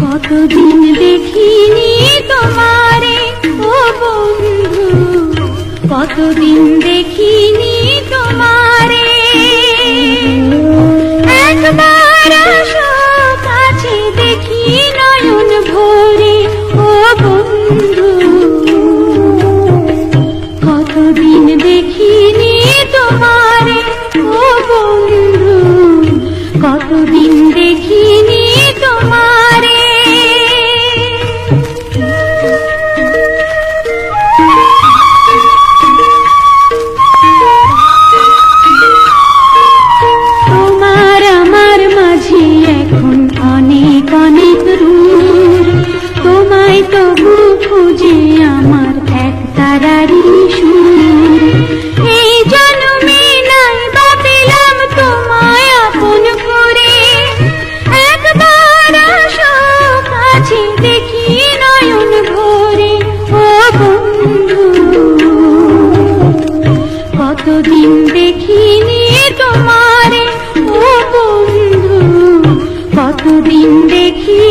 কতদিন দেখিনি তোমারে ও বন্ধু। কতদিন দেখিনি তোমারে। একবার কাছে দেখি তোমার। আমার মাঝে এখন তোমায় তবু খুঁজে আমার এক তারারি দেখি নয়ন কতদিন দেখিনি তোমারে ও বন্ধু। কতদিন দেখি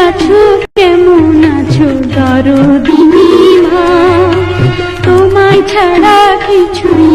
আছো কেমন আছো দরদিনী মা তোমায় ছাড়া কিছুই